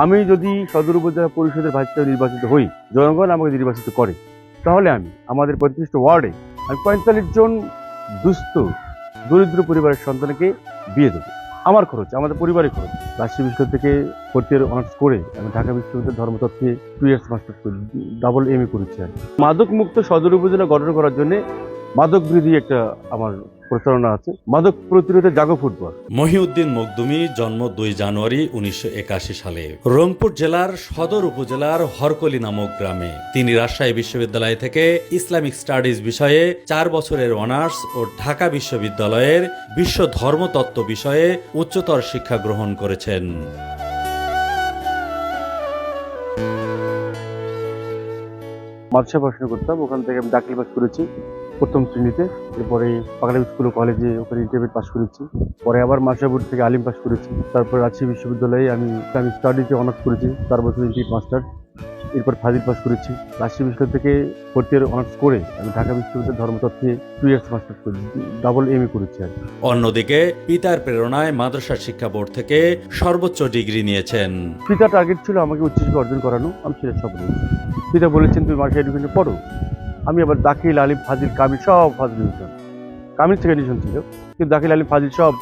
আমি যদি সদর উপজেলা পরিষদের ভাইস চেয়ার নির্বাচিত হই, জনগণ আমাকে নির্বাচিত করে, তাহলে আমি আমাদের পঁয়ত্রিশটা ওয়ার্ডে আমি পঁয়তাল্লিশ জন দুস্থ, দরিদ্র পরিবারের সন্তানকে বিয়ে দেবো আমার খরচ, আমাদের পরিবারের খরচ রাজশাহী বিশ্ববিদ্যালয় থেকে ফোর্থ অনার্স করে আমি ঢাকা বিশ্ববিদ্যালয় ধর্মতত্ত্বে টু ইয়ার্স মাস্টার্স করি ডাবল এম এ করেছি। মাদক মুক্ত সদর উপজেলা গঠন করার জন্য মাদক বিরোধী একটা আমার প্রচারণা আছে। মাদক প্রতিরোধে জাগো ফুটবল। মহিউদ্দিন মকদুমি জন্ম দুই জানুয়ারি উনিশশো সালে। রংপুর জেলার সদর উপজেলার হরকলি নামক গ্রামে। তিনি রাজশাহী বিশ্ববিদ্যালয় থেকে ইসলামিক স্টাডিজ বিষয়ে চার বছরের অনার্স ও ঢাকা বিশ্ববিদ্যালয়ের বিশ্ব ধর্মতত্ত্ব বিষয়ে উচ্চতর শিক্ষা গ্রহণ করেছেন। মাদ্রাসা পড়াশোনা করতাম ওখান থেকে আমি দাখিল পাস করেছি। প্রথম শ্রেণীতে এরপরে পাকাড়ি স্কুল ও কলেজে ওখানে ইন্টারমিডিয়েট পাস করেছি। পরে আবার মাসাপুর থেকে আলিম পাস করেছি। তারপর রাজশাহী বিশ্ববিদ্যালয়ে আমি আমি স্টাডিতে অনার্স করেছি। চার বছর ইন্টারমিডিয়েট মাস্টার এরপর ফাজিল পাস করেছি। রাজশাহী বিশ্ববিদ্যালয় থেকে ফোর্থ ইয়ার অনার্স করে আমি ঢাকা বিশ্ববিদ্যালয় ধর্মতত্ত্বে টু ইয়ার্স মাস্টার্স করি ডাবল এম এ করেছি আর অন্যদিকে পিতার প্রেরণায় মাদ্রাসা শিক্ষা বোর্ড থেকে সর্বোচ্চ ডিগ্রি নিয়েছেন। পিতা টার্গেট ছিল আমাকে উচ্চশিক্ষা অর্জন করানো। আমি সেটা সব পিতা বলেছেন তুমি মার্শাল এডুকেশনে পড়ো? আমি আবার দাখিল আলিম ফাজিল কামিল সব ফার্স্ট ডিভিশন কামিল সেকেন্ড ডিভিশন ছিল কিন্তু দাখিল আলিম ফাজিল সব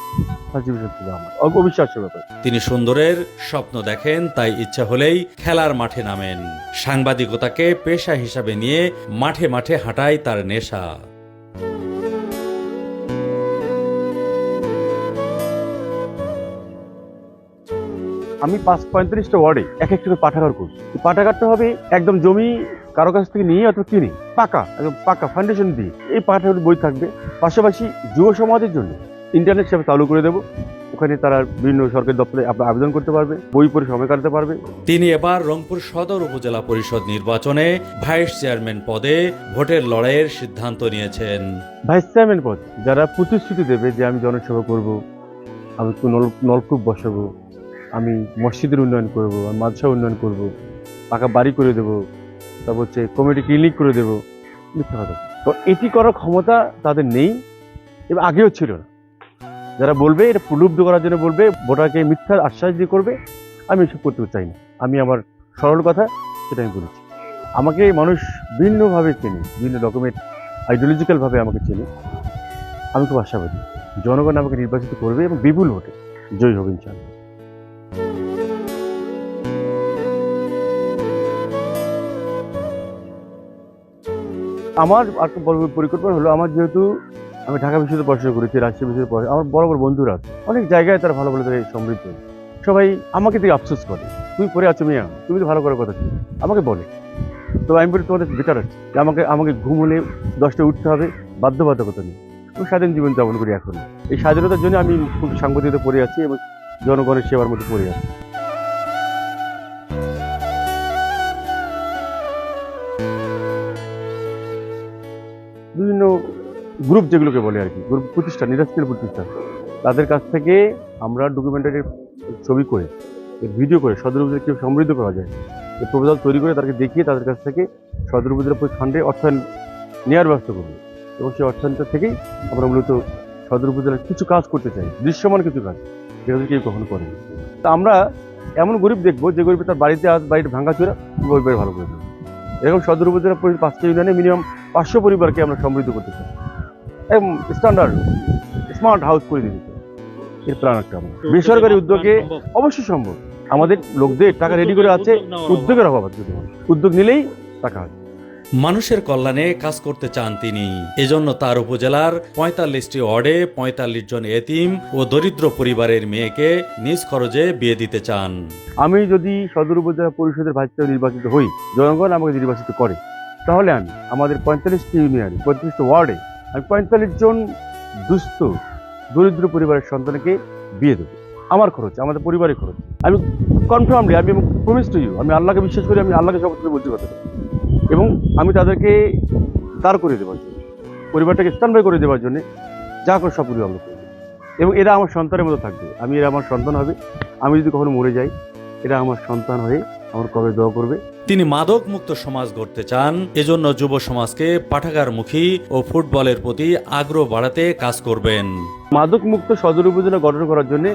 ফার্স্ট ডিভিশন ছিল আমার। অবিশ্বাস্য ব্যাপার। তিনি সুন্দরের স্বপ্ন দেখেন তাই ইচ্ছা হলেই খেলার মাঠে নামেন। সাংবাদিকতাকে পেশা হিসাবে নিয়ে মাঠে মাঠে হাঁটাই তার নেশা। আমি পাঁচ পঁয়ত্রিশটা ওয়ার্ডে এক একটা পাঠাগার করছি পাঠাগারটা হবে একদম জমি কারও কাছ থেকে নিয়ে অথবা কিনে পাকা একদম পাকা ফাউন্ডেশন দিয়ে এই পাঠাগার বই থাকবে। পাশাপাশি যুব সমাজের জন্য ইন্টারনেট সেবা চালু করে দেবো। ওখানে তারা বিভিন্ন সরকারি দপ্তরে আব- আবেদন করতে পারবে বই পড়ে সময় কাটাতে পারবে। তিনি এবার রংপুর সদর উপজেলা পরিষদ নির্বাচনে ভাইস চেয়ারম্যান পদে ভোটের লড়াইয়ের সিদ্ধান্ত নিয়েছেন। ভাইস চেয়ারম্যান পদ যারা প্রতিশ্রুতি দেবে যে আমি জনসেবা করব আমি নলকূপ বসাবো আমি মসজিদের উন্নয়ন করব আমি মাদ্রাসা উন্নয়ন করব পাকা বাড়ি করে দেবো। তারপর হচ্ছে কমিটি ক্লিনিক করে দেবো। মিথ্যা কথা তো এটি করার ক্ষমতা তাদের নেই এবং আগেও ছিল না। যারা বলবে, এটা প্রলুব্ধ করার জন্য বলবে, ভোটারকে মিথ্যা আশ্বাস দিয়ে করবে, আমি এসব করতে চাই না। আমি আমার সরল কথা সেটা আমি বলেছি। আমাকে মানুষ ভিন্নভাবে চেনে, বিভিন্ন রকমের আইডিওলজিক্যালভাবে আমাকে চেনে। আমি খুব আশাবাদী। জনগণ আমাকে নির্বাচিত করবে এবং বিপুল ভোটে জয়ী হবে ইনশাআল্লাহ। আমার পরিকল্পনা হলো, আমার যেহেতু আমি ঢাকা বিশ্ববিদ্যালয়ে পড়াশোনা করেছি, রাজশাহী বিশ্ববিদ্যালয়ে আমার বড় বড় বন্ধুরা, অনেক জায়গায় তারা ভালো ভালো তারা সমৃদ্ধ। সবাই আমাকে দিয়ে আফসোস করে, তুমি পড়ে আছো মিয়া, তুমি তো ভালো করার কথা ছিল। আমাকে বলে। তো আমি বলি, তোমাদের বেটার আছে, যে আমাকে আমাকে ঘুম হলে দশটা উঠতে হবে, বাধ্যবাধকতা নেই। আমি স্বাধীন জীবন যাপন করি এখন এই স্বাধীনতার জন্য আমি খুব সাংবাদিকতা পড়ে আছি এবং জনগণের সেবার মধ্যে পড়ে আছি। গ্রুপ যেগুলোকে বলে আর কি গ্রুপ প্রতিষ্ঠান নিরাস্ত্রীয় প্রতিষ্ঠান, তাদের কাছ থেকে আমরা ডকুমেন্টারি ছবি করে ভিডিও করে সদর উপজেলা কীভাবে সমৃদ্ধ করা যায় প্রপোজাল তৈরি করে তাদেরকে দেখিয়ে তাদের কাছ থেকে সদর উপজেলা ফান্ডে অর্থায়ন নেওয়ার ব্যবস্থা করব। এবং সেই অর্থায়নটা থেকেই আমরা মূলত সদর উপজেলার কিছু কাজ করতে চাই, দৃশ্যমান কিছু কাজ, যেগুলো কেউ কখনো করেনি। তা আমরা এমন গরিব দেখব, যে গরিব তার বাড়িতে আজ বাড়িটা ভাঙাচোরা বাড়ি ভালো করে দেবো। এরকম সদর উপজেলা পরি- পাঁচটা ইউনিয়নে মিনিমাম পাঁচশো পরিবারকে আমরা সমৃদ্ধ করতে চাই। স্ট্যান্ডার্ড স্মার্ট হাউস করে দিতে চাই এর প্ল্যান একটা আমার বেসরকারি উদ্যোগে অবশ্যই সম্ভব। আমাদের লোকদের টাকা রেডি করে আছে উদ্যোগের অভাব আছে উদ্যোগ নিলেই টাকা আছে মানুষের কল্যাণে কাজ করতে চান তিনি। এজন্য তার উপজেলার পঁয়তাল্লিশটি ওয়ার্ডে পঁয়তাল্লিশ জন এতিম ও দরিদ্র পরিবারের মেয়েকে নিজ খরচে বিয়ে দিতে চান। আমি যদি সদর উপজেলা পরিষদের ভাইস চেয়ার নির্বাচিত হই জনগণ আমাকে নির্বাচিত করে তাহলে আমি আমাদের পঁয়তাল্লিশটি ইউনিয়নে পঁয়ত্রিশটি ওয়ার্ডে আমি পঁয়তাল্লিশ জন দুস্থ, দরিদ্র পরিবারের সন্তানকে বিয়ে দেবো। আমার খরচ, আমাদের পরিবারের খরচ। আমি কনফার্মলি আমি প্রমিস টু ইউ আমি আল্লাহকে বিশ্বাস করি, আমি আল্লাহকে সব কিছু বলছি কথা। এবং আমি তাদেরকে দাঁড় করে দেওয়ার জন্য, পরিবারটাকে স্ট্যান্ড বাই করে দেওয়ার জন্য যা করে সব আমরা করব। এবং এরা আমার সন্তানের মতো থাকবে। আমি এরা আমার সন্তান হবে। আমি যদি কখনো মরে যাই, এরা আমার সন্তান হয়ে আমার কবে দোয়া করবে? তিনি মাদক মুক্ত সমাজ গড়তে চান এজন্য যুব সমাজকে পাঠাগারমুখী ও ফুটবলের প্রতি আগ্রহ বাড়াতে কাজ করবেন। মাদক মুক্ত সদর উপজেলা গঠন করার জন্য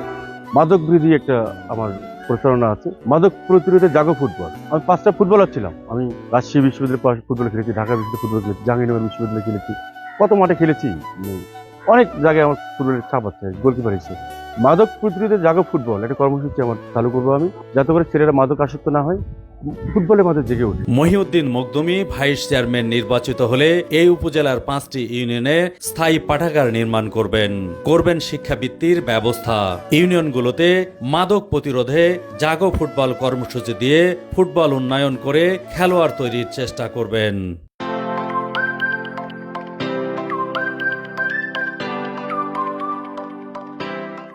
মাদক বিরোধী একটা আমার প্রচারণা আছে। মাদক প্রতিরোধে জাগো ফুটবল। আমি পাঁচটা ফুটবলার ছিলাম। আমি রাজশাহী বিশ্ববিদ্যালয়ে পাশ- ফুটবল খেলেছি ঢাকা বিশ্ববিদ্যালয়ে ফুটবল খেলেছি জাহাঙ্গীরনগর বিশ্ববিদ্যালয়ে খেলেছি কত মাঠে খেলেছি। অনেক জায়গায় আমার ফুটবলের ছাপ আছে গোলকিপার হিসেবে। মাদক প্রতিরোধে জাগো ফুটবল একটা কর্মসূচি আমার, চালু করব আমি, যাতে করে ছেলেরা মাদক আসক্ত না হয়, ফুটবলের মাঝে জেগে ওঠে মহিউদ্দিন মকদুমি ভাইস চেয়ারম্যান নির্বাচিত হলে এই উপজেলার পাঁচটি ইউনিয়নে স্থায়ী পাঠাগার নির্মাণ করবেন। করবেন শিক্ষাবৃত্তির ব্যবস্থা। ইউনিয়নগুলোতে মাদক প্রতিরোধে জাগো ফুটবল কর্মসূচি দিয়ে ফুটবল উন্নয়ন করে খেলোয়াড় তৈরির চেষ্টা করবেন।